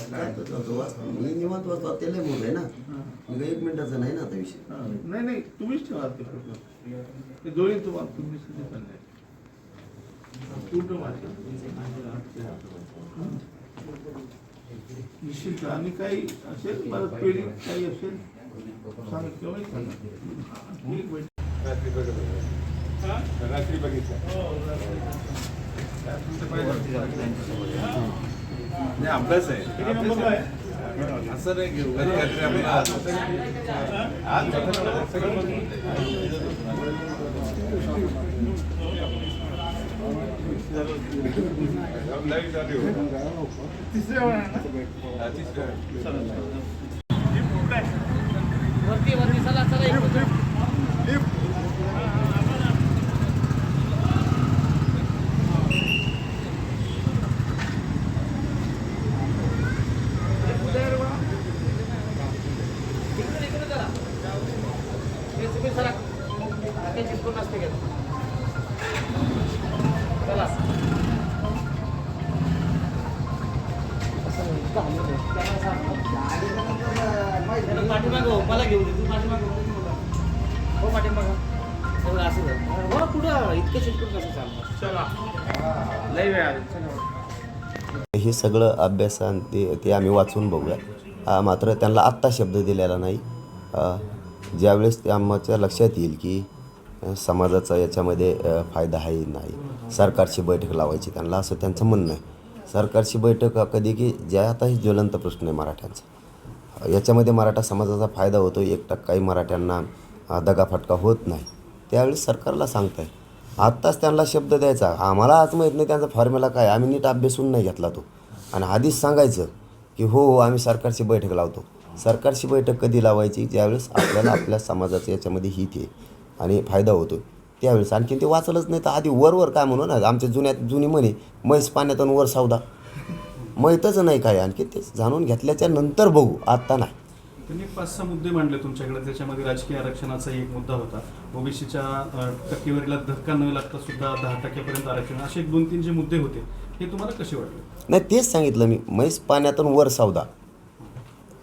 मी निवांत वाचतो ते लय आहे ना मग एक मिनिटाचा नाही ना आता विषय नाही नाही तुम्हीच ठेवा ते प्रश्न दोन्ही तुम्हाला तुम्हीच पूर्ण वाचा. निश्चित आणि काही असेल परत पेढी काही असेल सांग केव्हाही सांगा रात्री बघितलं रात्री बघितलं नाही अभ्यास आहे किती नंबरला आहे? असं नाही उगाच काहीतरी आपल्याला आज. तिसऱ्या? हा. वरती वरती चला चला पाठीमागं हो, मला घेऊ दे तू पाठीमागं हो. हो पाठीमागं. हो, असं झालं हो इतकं चिटकून कसं चालतं चला. लई वेळ हे सगळं अभ्यास आणि ते ते आम्ही वाचून बघूया मात्र त्यांना आत्ता शब्द दिलेला नाही. ज्यावेळेस ते आमच्या लक्षात येईल की समाजाचा याच्यामध्ये फायदा आहे नाही. सरकारची बैठक लावायची त्यांना असं त्यांचं म्हणणं आहे. सरकारची बैठक कधी की ज्या आता हे ज्वलंत प्रश्न आहे मराठ्यांचा. याच्यामध्ये मराठा समाजाचा फायदा होतो. एक टक्काही मराठ्यांना दगाफटका होत नाही. त्यावेळेस सरकारला सांगताय. आत्ताच त्यांना शब्द द्यायचा. आम्हाला आज माहीत नाही त्यांचा फॉर्म्युला काय. आम्ही नीट अभ्यासून नाही घेतला तो. आणि आधीच सांगायचं की हो हो आम्ही सरकारची बैठक लावतो. सरकारची बैठक कधी लावायची? ज्यावेळेस आपल्याला आपल्या समाजाचं याच्यामध्ये हित आहे आणि फायदा होतो त्यावेळेस आणखीन ते वाचलंच नाही तर आधी वर वर काय म्हणू ना आमच्या जुन्यात जुनी म्हणे म्हैस पाण्यातून वर सावदा माहीतच नाही काय आणखी ते जाणून घेतल्याच्या नंतर बघू आत्ता नाही. त्यांनी पाच सहा मुद्दे मांडले तुमच्याकडे त्याच्यामध्ये राजकीय आरक्षणाचा एक मुद्दा होता. ओबीसीच्या टक्केवारीला धक्का न लागता सुद्धा दहा टक्क्यापर्यंत आरक्षण असे एक दोन तीन जे मुद्दे होते हे तुम्हाला कसे वाटले? नाही तेच सांगितलं मी म्हैस पाण्यातून वर सावदा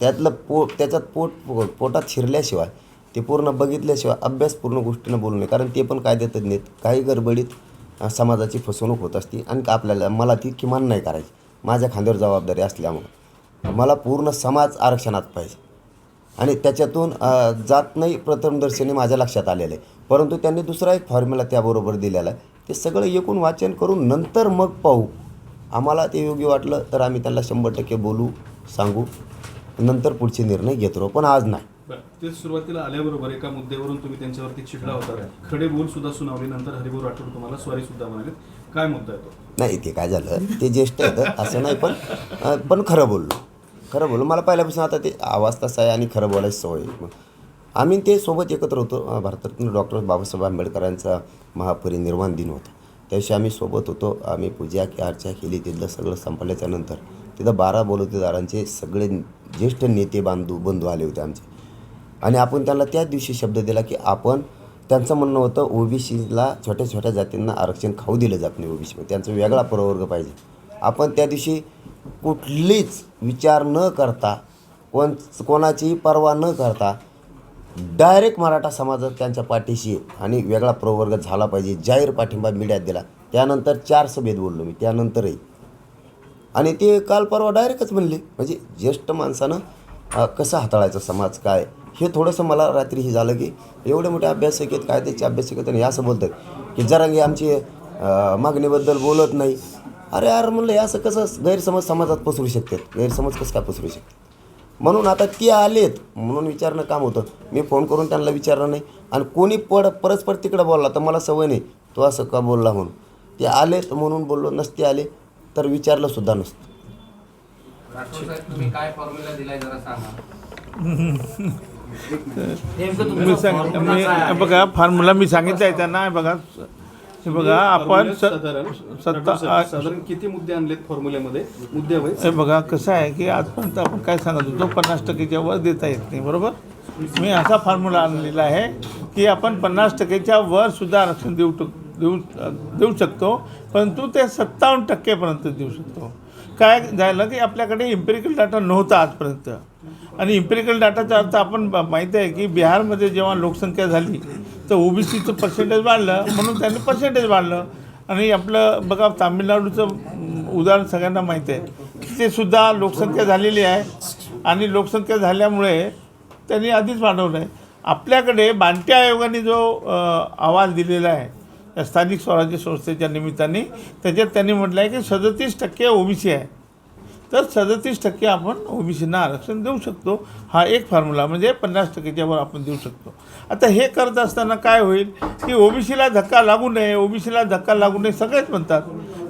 त्यातलं पोट त्याच्यात पोट पो- पोटात शिरल्याशिवाय ते पूर्ण बघितल्याशिवाय अभ्यास पूर्ण गोष्टीनं बोलू नये कारण ते पण कायद्यात नाहीत काही गडबडीत समाजाची फसवणूक होत असती आणि आपल्याला मला ती किमान नाही करायची. माझ्या खांद्यावर जबाबदारी असल्यामुळं. मला पूर्ण समाज आरक्षणात पाहिजे. आणि त्याच्यातून जात नाही प्रथमदर्शनी माझ्या लक्षात आलेलं. आहे परंतु त्यांनी दुसरा एक फॉर्म्युला त्याबरोबर दिलेला आहे. ते सगळं एकूण वाचन करून नंतर मग पाहू. आम्हाला ते योग्य वाटलं तर आम्ही त्यांना शंभर टक्के बोलू सांगू. नंतर पुढचे निर्णय घेतो पण आज नाही. ते सुरुवातीला आल्याबरोबर एका मुद्द्यावरून तुम्ही त्यांच्यावरती चिडला होता. खडे बोल सुद्धा सुनावले. नंतर हरिभाऊ राठोड तुम्हाला स्वारी सुद्धा म्हणाले. काय मुद्दा आहे तो? नाही ते काय झालं? ते ज्येष्ठ आहेत असं नाही पण पण खरं बोललो. खरं बोललो. मला पहिल्यापासून आता ते आवाज तसा आहे आणि खरं बोलायची सवय मग आम्ही ते सोबत एकत्र होतो. भारतातून डॉक्टर बाबासाहेब आंबेडकरांचा महापरिनिर्वाण दिन होता. त्याविषयी आम्ही सोबत होतो. आम्ही पूजा की अर्चा केली. तिथलं सगळं संपल्याच्या नंतर तिथं बारा बलुतेदारांचे सगळे ज्येष्ठ नेते बांधू बंधू आले होते आमचे. आणि आपण त्यांना त्याच दिवशी शब्द दिला की आपण त्यांचं म्हणणं होतं ओबीसीला छोट्या छोट्या जातींना आरक्षण खाऊ दिलं जात नाही ओबीसीमध्ये त्यांचा वेगळा प्रवर्ग पाहिजे. आपण त्या दिवशी कुठलीच विचार न करता कोण कोणाचीही पर्वा न करता डायरेक्ट मराठा समाजात त्यांच्या पाठीशी आणि वेगळा प्रवर्ग झाला पाहिजे जाहीर पाठिंबा मीडियात दिला. त्यानंतर चार सभेत बोललो मी त्यानंतरही. आणि ते काल परवा डायरेक्टच म्हणले म्हणजे ज्येष्ठ माणसानं कसं हाताळायचं समाज काय? हे थोडंसं मला रात्री हे झालं की एवढे मोठे अभ्यासक आहेत काय त्याचे अभ्यासक आहेत आणि हे असं बोलतात की जरांगी आमची अ, मागणीबद्दल बोलत नाही. अरे यार म्हणलं हे असं कसं गैरसमज समाजात पसरू शकतात? गैरसमज कसं काय पसरू शकतात? म्हणून आता ते आलेत म्हणून विचारणं काम होतं. मी फोन करून त्यांना विचारलं नाही. आणि कोणी पड परस्पर तिकडं बोलला तर मला सवय नाही. तो असं का बोलला म्हणून? ते आलेत म्हणून बोललो नसते आले तर विचारलं सुद्धा नसतं. काय फॉर्म्युला दिलाय जरा सांगा. मी तुमचा सांग मी? बघा फॉर्म्युला मी सांगितलं आहे त्यांना बघा. हे बघा आपण स- साधारण सत्ता साधारण किती मुद्दे आणलेत फॉर्म्युल्यामध्ये मुद्द्यावर हे बघा कसं आहे की आजपर्यंत आपण काय सांगत होतो पन्नास टक्केच्या वर देता येत नाही बरोबर? मी असा फॉर्म्युला आणलेला आहे की आपण पन्नास टक्केच्या वर सुद्धा आरक्षण देऊ टक देऊ देऊ शकतो परंतु ते सत्तावन्न टक्केपर्यंत देऊ शकतो. काय झालं की आपल्याकडे इम्पेरिकल डाटा नव्हता आजपर्यंत. आणि इम्पेरिकल डाटाचा अर्थ आपण माहिती आहे की बिहारमध्ये जेव्हा लोकसंख्या झाली तर ओबीसीचं पर्सेंटेज वाढलं म्हणून त्यांनी पर्सेंटेज वाढलं. आणि आपलं बघा तामिळनाडूचं उदाहरण सगळ्यांना माहीत आहे. ते सुद्धा लोकसंख्या झालेली आहे. आणि लोकसंख्या झाल्यामुळे त्यांनी आधीच वाढवलं आहे. आपल्याकडे बांटी आयोगाने जो अहवाल दिलेला आहे या स्थानिक स्वराज्य संस्थेच्या निमित्ताने त्याच्यात त्यांनी म्हटलं आहे की सदतीस टक्के ओबीसी आहे. तर सदतीस टक्के आपण ओबीसींना आरक्षण देऊ शकतो. हा एक फॉर्म्युला म्हणजे पन्नास टक्केच्यावर आपण देऊ शकतो. आता हे करत असताना काय होईल? की ओबीसीला धक्का लागू नये ओबीसीला धक्का लागू नये सगळेच म्हणतात.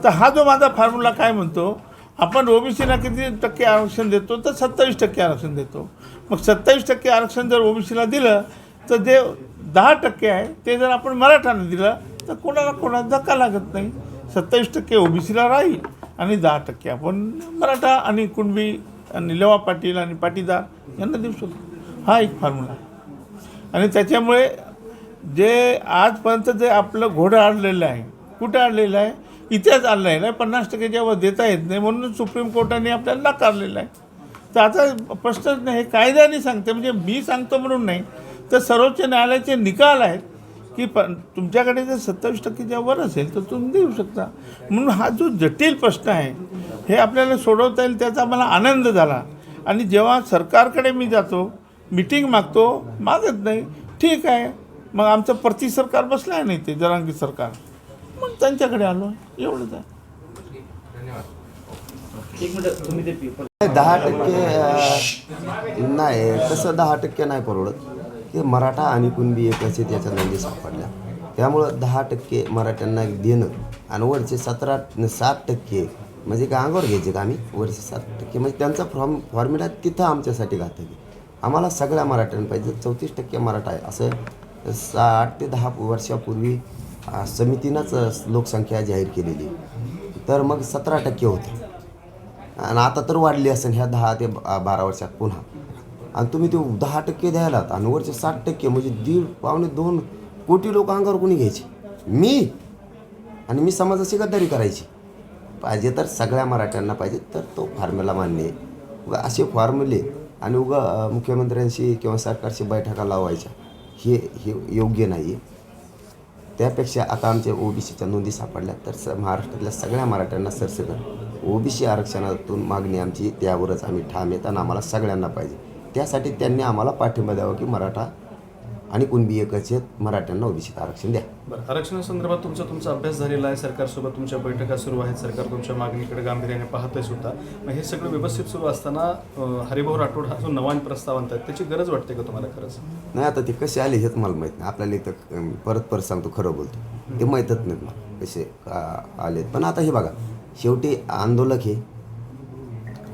तर हा जो माझा फॉर्म्युला काय म्हणतो? आपण ओबीसीला किती टक्के आरक्षण देतो? तर सत्तावीस टक्के आरक्षण देतो. मग सत्तावीस टक्के आरक्षण जर ओबीसीला दिलं तर जे दहा टक्के आहे ते जर आपण मराठाने दिलं तर कोणाला कोणाला धक्का लागत नाही. सत्तावीस टक्के ओबीसीला राहील आणि दहा टक्के आपण मराठा आणि कुणबी आणि लेवा पाटील आणि पाटीदार यांना देऊ शकतो. हा एक फॉर्म्युला आणि त्याच्यामुळे जे आजपर्यंत जे आपलं घोडं अडलेलं आहे कुठं अडलेलं आहे इथेच आणलेलं आहे पन्नास टक्के वर देता येत नाही म्हणून सुप्रीम कोर्टाने आपल्याला नाकारलेलं आहे. तर आता प्रश्नच नाही हे कायद्याने सांगते म्हणजे मी सांगतो म्हणून नाही तर सर्वोच्च न्यायालयाचे निकाल आहेत की प तुमच्याकडे जर सत्तावीस टक्केच्या वर असेल तर तुम्ही देऊ शकता. म्हणून हा जो जटिल प्रश्न आहे हे आपल्याला सोडवता येईल त्याचा मला आनंद झाला. आणि जेव्हा सरकारकडे मी जातो मिटिंग मागतो मागत नाही ठीक आहे. मग आमचं प्रति सरकार बसलं आहे नाही ते जरांगी सरकार. मग त्यांच्याकडे आलो एवढंच आहे. एक मिनिट तुम्ही ते पेपर नाही, दहा टक्के नाही तसं दहा टक्के नाही परवडत. ते मराठा आणि कुणबी एकच आहेत याच्या नोंदी सापडल्या. त्यामुळं दहा टक्के मराठ्यांना देणं आणि वरचे सतरा सात टक्के म्हणजे का अंगावर घ्यायचे का आम्ही? वरचे सात टक्के. म्हणजे त्यांचा फॉर्म फॉर्म्युला तिथं आमच्यासाठी घातली आम्हाला सगळ्या मराठ्यांना पाहिजे. चौतीस टक्के मराठा आहे. असं साठ ते दहा वर्षापूर्वी समितीनंच लोकसंख्या जाहीर केलेली. तर मग सतरा टक्के होते. आणि आता तर वाढली असेल ह्या दहा ते बारा वर्षात पुन्हा. आणि तुम्ही ते दहा टक्के द्यायलात आणि वरचे साठ टक्के म्हणजे दीड पावणे दोन कोटी लोक अंगावर कोणी घ्यायचे? मी. आणि मी समाजाची गद्दारी करायची. पाहिजे तर सगळ्या मराठ्यांना पाहिजे तर तो फॉर्म्युला मान्य आहे. उगा असे फॉर्म्युले आणि उगा मुख्यमंत्र्यांशी किंवा सरकारशी बैठका लावायच्या हे हे योग्य नाही आहे त्यापेक्षा आता आमच्या ओबीसीच्या नोंदी सापडल्या तर स महाराष्ट्रातल्या सगळ्या मराठ्यांना सरसकट. ओबीसी आरक्षणातून मागणी आमची त्यावरच आम्ही ठाम येत आणि आम्हाला सगळ्यांना पाहिजे. त्यासाठी त्यांनी आम्हाला पाठिंबा द्यावा की मराठा आणि कुणबी एकच मराठ्यांना ओबीसीत आरक्षण द्या. बरं आरक्षणासंदर्भात तुमचा तुमचा अभ्यास झालेला आहे सरकारसोबत तुमच्या बैठका सुरू आहेत सरकार तुमच्या मागणीकडे गांभीर्याने पाहतंय सुद्धा. मग हे सगळं व्यवस्थित सुरू असताना हरिभाऊ राठोड हा जो नवान प्रस्ताव आणतात त्याची गरज वाटते का तुम्हाला खरंच नाही आता ते कसे आले हेच मला माहीत नाही. आपल्याला इथं परत परत सांगतो खरं बोलतो. ते माहीतच नाहीत मला कसे का आलेत. पण आता हे बघा शेवटी आंदोलक हे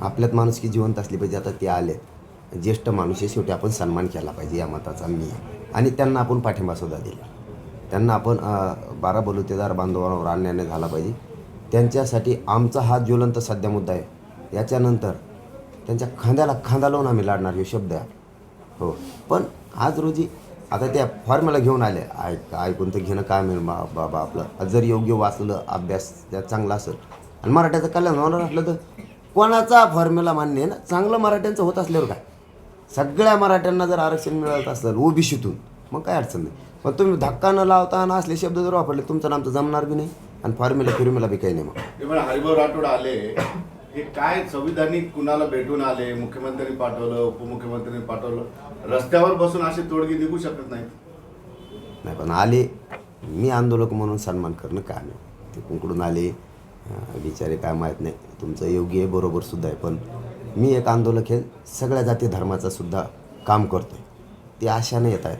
आपल्यात माणूस की जिवंत असली पाहिजे आता ते आलेत. ज्येष्ठ माणूस आहे शेवटी आपण सन्मान केला पाहिजे या मताचा मी. आणि त्यांना आपण पाठिंबासुद्धा दिला. त्यांना आपण बारा बलुतेदार बांधवांवर अन्याय झाला पाहिजे. त्यांच्यासाठी आमचा हा ज्वलंत सध्या मुद्दा आहे. याच्यानंतर त्यांच्या खांद्याला खांदा लावून आम्ही लढणार हे शब्द आहे. हो. पण आज रोजी आता त्या फॉर्म्युला घेऊन आले. ऐक ऐकून तर घेणं काय मिळेल बा बाबा आपलं. जर योग्य वाचलं अभ्यास त्यात चांगला असेल. आणि मराठ्याचं कल्याण होणार असलं तर कोणाचा फॉर्म्युला मान्य आहे ना? चांगलं मराठ्यांचं होत असल्यावर काय? सगळ्या मराठ्यांना जर आरक्षण मिळत असलं ओबीसीतून मग काय अडचण नाही. पण तुम्ही धक्का न लावता आणि असले शब्द जर वापरले तुमचं नामचं जमणार बी नाही आणि फॉर्म्युला फिर्म्युला बी काही नाही मग. हरिभाऊ राठोड आले. हे काय संविधानिक कुणाला भेटून आले? मुख्यमंत्र्यांनी पाठवलं उपमुख्यमंत्र्यांनी पाठवलं. रस्त्यावर बसून अशी तोडगी निघू शकत नाहीत. नाही पण आले. मी आंदोलक म्हणून सन्मान करणं काय नाही ते कुंकडून आले. बिचारे काय माहीत नाही. तुमचं योग्य आहे बरोबर सुद्धा आहे. पण मी एक आंदोलक हे सगळ्या जाती धर्माचं सुद्धा काम करतो आहे ते आशाने येत आहेत.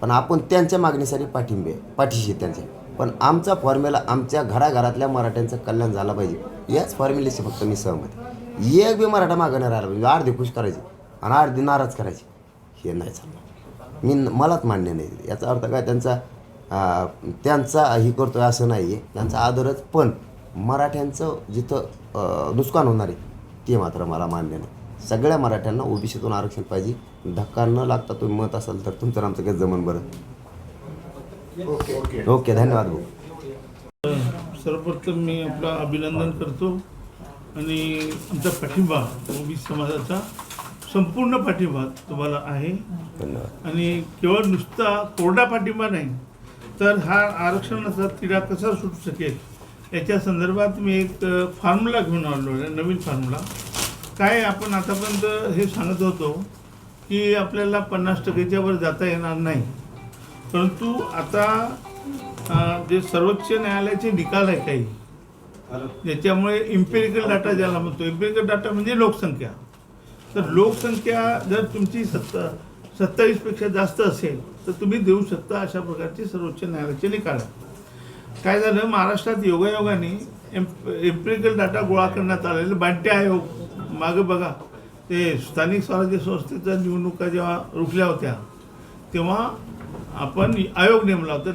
पण आपण त्यांच्या मागणीसाठी पाठिंबे पाठीशी त्यांचे. त्यांच्या पण आमचा फॉर्म्युला आमच्या घराघरातल्या मराठ्यांचं कल्याण झालं पाहिजे. याच फॉर्म्युलेशी फक्त मी सहमत एक बी मराठा मागं नाही राहिला पाहिजे. अर्धी खुश करायची आणि अर्धी नाराज करायची. हे नाही चालणार. मी मलाच मान्य नाही. याचा अर्थ काय? त्यांचा त्यांचा त्यांचा करतो आहे असं नाही आहे त्यांचा आदरच. पण मराठ्यांचं जिथं नुकसान होणार आहे ते मात्र मला मान्य नाही. सगळ्या मराठ्यांना ओबीसीतून आरक्षण पाहिजे. धक्का न लागता तुम्ही मत असाल तर तुमचं आमचं काही जमन बरं. ओके. ओके धन्यवाद भाऊ. सर्वप्रथम मी आपलं अभिनंदन करतो आणि आमचा पाठिंबा ओबीसी समाजाचा संपूर्ण पाठिंबा तुम्हाला आहे. धन्यवाद. आणि केवळ नुसता कोरडा पाठिंबा नाही तर हा आरक्षणाचा तिढा कसा सुटू शकेल? याच्या संदर्भात मी एक फॉर्म्युला घेऊन आलो आहे नवीन फॉर्म्युला काय आपण आतापर्यंत हे सांगत होतो की आपल्याला पन्नास टक्केच्या वर जाता येणार नाही. परंतु आता जे सर्वोच्च न्यायालयाचे निकाल आहे काही ज्याच्यामुळे इम्पेरिकल डाटा ज्याला म्हणतो इम्पेरिकल डाटा म्हणजे लोकसंख्या. तर लोकसंख्या जर तुमची सत्ता सत्तावीसपेक्षा जास्त असेल तर तुम्ही देऊ शकता अशा प्रकारचे सर्वोच्च न्यायालयाचे निकाल आहेत. काय झालं महाराष्ट्रात योगायोगाने एम्प एम्पिरिकल डाटा गोळा करण्यात आलेले बांटे आयोग हो. मागं बघा ते स्थानिक स्वराज्य संस्थेच्या निवडणुका जेव्हा रुखल्या होत्या तेव्हा आपण आयोग नेमला होता. त्या